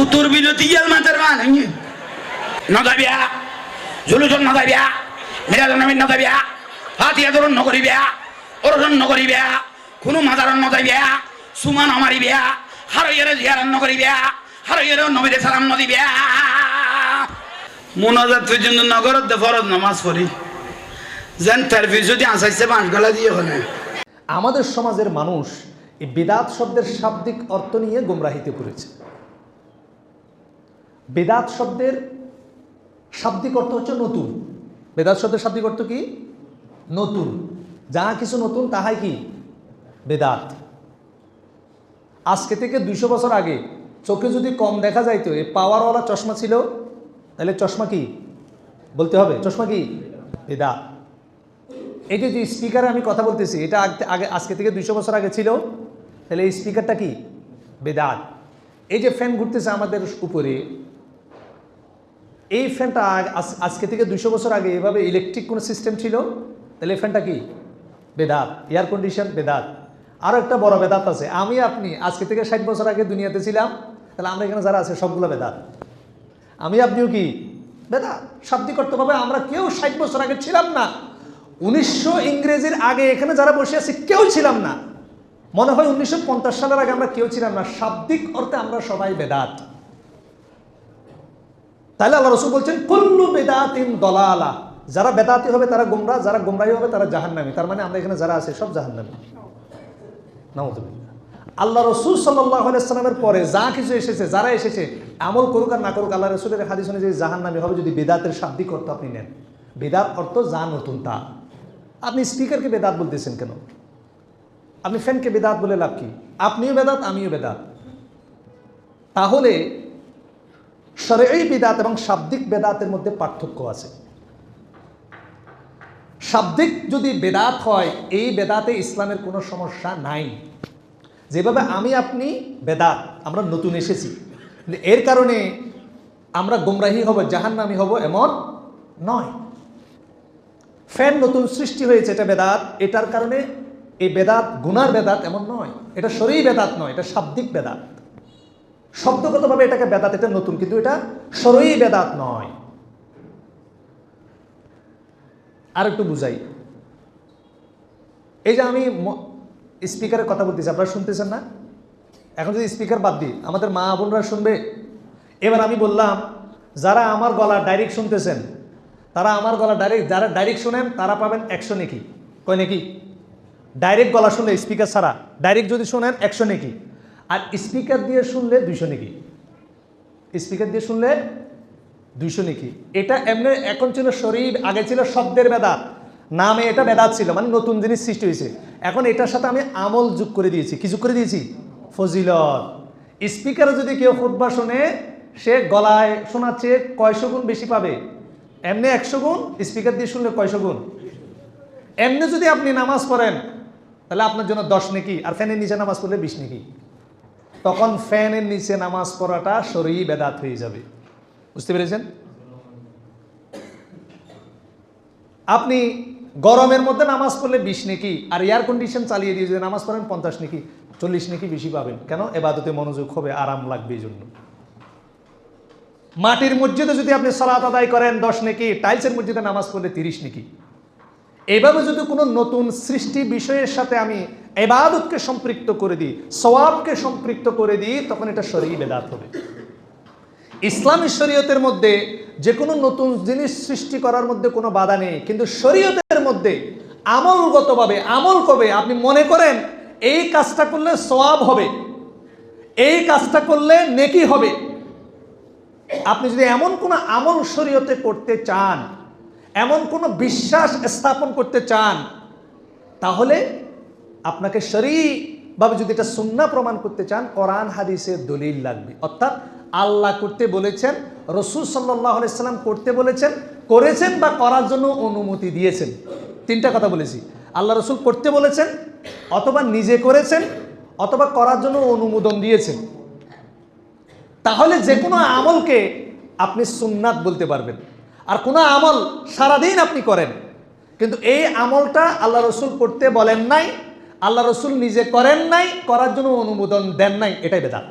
উত্তর বিরতি গেল মাতার বান নদাবিয়া জুলুজন নদাবিয়া মিরাজন নবীন নদাবিয়া, ফাতিয়া ধরুন নকরিবিয়া ওরজন নকরিবিয়া কোনো মাদারন নদাবিয়া সুমান আমারিবিয়া, হারইয়ের জিয়ারান নকরিবিয়া হারইয়ের নবীরে সালাম নদিবিয়া। মোনাজাত পর্যন্ত নগরত ফরজ নামাজ পড়ি। যেন তারপি যদি আসাইছে গলা দিয়ে হলে। আমাদের সমাজের মানুষ এই বেদাত শব্দের শাব্দিক অর্থ নিয়ে গোমরাহিতে পড়েছে বেদাত শব্দের শাব্দিক অর্থ হচ্ছে নতুন। বেদাত শব্দের শাব্দিক অর্থ কি? নতুন। যাহা কিছু নতুন, তাহাই কি? বেদাত। আজকে থেকে দুইশো বছর আগে চোখে যদি কম দেখা যাইতো এই পাওয়ারওয়ালা চশমা ছিল, তাহলে চশমা কি? বলতে হবে, চশমা কি? বেদাত। এই যে স্পিকারে আমি কথা বলতেছি, এটা আগে আজকে থেকে দুইশো বছর আগে ছিল, তাহলে এই স্পিকারটা কি? বেদাত। এই যে ফ্যান ঘুরতেছে আমাদের উপরে এই ফ্যানটা আজ- আজকে থেকে দুইশো বছর আগে এভাবে ইলেকট্রিক কোনো সিস্টেম ছিল? তাহলে এই ফ্যানটা কি? বেদাত। এয়ার কন্ডিশন বেদাত। আরও একটা বড় বেদাত আছে। আমি, আপনি, আজকে থেকে ষাট বছর আগে দুনিয়াতে ছিলাম, তাহলে আমরা এখানে যারা আছে, সবগুলো বেদাত। আমি, আপনিও কি? বেদাত। শাব্দিক অর্থভাবে আমরা কেউ ষাট বছর আগে ছিলাম না। উনিশশো ইংরেজির আগে এখানে যারা বসে আছি, কেউ ছিলাম না। মনে হয় উনিশশো পঞ্চাশ সালের আগে আমরা কেউ ছিলাম না। শাব্দিক অর্থে আমরা সবাই বেদাত। তাহলে আল্লাহ রসুল বলছেন, কুল্লু বেদাতিন দলালা। যারা বেদাতি হবে, তারা গোমরা, যারা গোমরাহি হবে, তারা জাহান্নামী। তার মানে আমরা এখানে যারা আছে, সব জাহান্নামী। নামতুবিল্লাহ আল্লাহ রসুল সাল্লামের পরে যা কিছু এসেছে, যারা এসেছে, আমল করুক আর না করুক, আল্লাহ রসুলের হাদিস অনুযায়ী জাহান্নামী হবে যদি বেদাতের শাব্দিক অর্থ আপনি নেন। বেদাত অর্থ যা নতুন তা। আপনি স্পিকারকে বেদাত বলতেছেন কেন? আপনি ফ্যানকে বেদাত বলে লাভ কি? আপনিও বেদাত, আমিও বেদাত। তাহলে সরেই বেদাত এবং শাব্দিক বেদাতের মধ্যে পার্থক্য আছে। শাব্দিক যদি বেদাত হয়, এই বেদাতে ইসলামের কোনো সমস্যা নাই। যেভাবে আমি আপনি বেদাত, আমরা নতুন এসেছি। এর কারণে আমরা গোমরাহি হব, জাহান্নামি হব এমন নয়। ফ্যান নতুন সৃষ্টি হয়েছে, এটা বেদাত। এটার কারণে এই বেদাত, গুনার বেদাত এমন নয়। এটা শরীর বেদাত নয়, এটা শাব্দিক বেদাত। শব্দগতভাবে এটাকে বেদাত, এটা নতুন, কিন্তু এটা সরই বেদাত নয়। আর একটু বুঝাই। এই যে আমি স্পিকারের কথা বলতেছি, আপনারা শুনতেছেন না? এখন যদি স্পিকার বাদ দিই, আমাদের মা বোনরা শুনবে। এবার আমি বললাম, যারা আমার গলা ডাইরেক্ট শুনতেছেন, তারা আমার গলা ডাইরেক্ট যারা ডাইরেক্ট শুনেন, তারা পাবেন একশো নেকি। কয় নাকি? ডাইরেক্ট গলা শুনলে স্পিকার ছাড়া। ডাইরেক্ট যদি শোনেন, একশো নেকি। আর স্পিকার দিয়ে শুনলে দুইশো নাকি? স্পিকার দিয়ে শুনলে দুইশো নাকি? এটা এমনি এখন ছিল শরীর, আগে ছিল শব্দের বেদাত নামে এটা বেদাত ছিল মানে নতুন জিনিস সৃষ্টি হয়েছে। এখন এটার সাথে আমি আমল যোগ করে দিয়েছি। কি যোগ করে দিয়েছি? ফজিলত। স্পিকারে যদি কেউ খুতবা শোনে, সে গলায় শোনাচ্ছে কয়শো গুণ বেশি পাবে? এমনি একশো গুণ, স্পিকার দিয়ে শুনলে কয়শো গুণ? এমনি যদি আপনি নামাজ পড়েন, তাহলে আপনার জন্য দশ নেকি? আর ফ্যানের নিচে নামাজ পড়লে বিশ নেকি? তখন ফ্যানের নিচে নামাজ পড়াটা শরীর বেদাত হয়ে যাবে। বুঝতে পেরেছেন? আপনি গরমের মধ্যে নামাজ পড়লে বিশ নেকি, আর এয়ার কন্ডিশন চালিয়ে দিয়ে যদি নামাজ পড়েন পঞ্চাশ নেকি, চল্লিশ নেকি বেশি পাবেন। কেন? এবাদতে মনোযোগ হবে, আরাম লাগবে এই জন্য। মাটির মসজিদে যদি আপনি সালাত আদায় করেন দশ নেকি, টাইলসের মসজিদে নামাজ পড়লে তিরিশ নেকি। এইভাবে যদি কোনো নতুন সৃষ্টি বিষয়ের সাথে আমি এবাদতকে সম্পৃক্ত করে দিই, সওয়াবকে সম্পৃক্ত করে দিই, তখন এটা শরীর বেদাত হবে। ইসলামী শরীয়তের মধ্যে যে কোনো নতুন জিনিস সৃষ্টি করার মধ্যে কোনো বাধা নেই, কিন্তু শরীয়তের মধ্যে আমলগতভাবে, আমল কবে? আপনি মনে করেন, এই কাজটা করলে সওয়াব হবে, এই কাজটা করলে নেকি হবে। আপনি যদি এমন কোনো আমল শরীয়তে করতে চান, এমন কোনো বিশ্বাস স্থাপন করতে চান, তাহলে আপনাকে শরীভাবে যদি এটা সুন্না প্রমাণ করতে চান, কোরআন হাদিসের দলিল লাগবে। অর্থাৎ আল্লাহ করতে বলেছেন, রসুল সাল্লাহ সাল্লাম করতে বলেছেন, করেছেন বা করার জন্য অনুমতি দিয়েছেন। তিনটা কথা বলেছি। আল্লাহ রসুল করতে বলেছেন, অথবা নিজে করেছেন, অথবা করার জন্য অনুমোদন দিয়েছেন। তাহলে যে কোনো আমলকে আপনি সুন্নাত বলতে পারবেন। আর কোনো আমল সারাদিন আপনি করেন। কিন্তু এই আমলটা আল্লাহ রসুল করতে বলেন নাই আল্লাহ রসুল নিজে করেন নাই করার জন্য অনুমোদন দেন নাই এটাই বেদাত।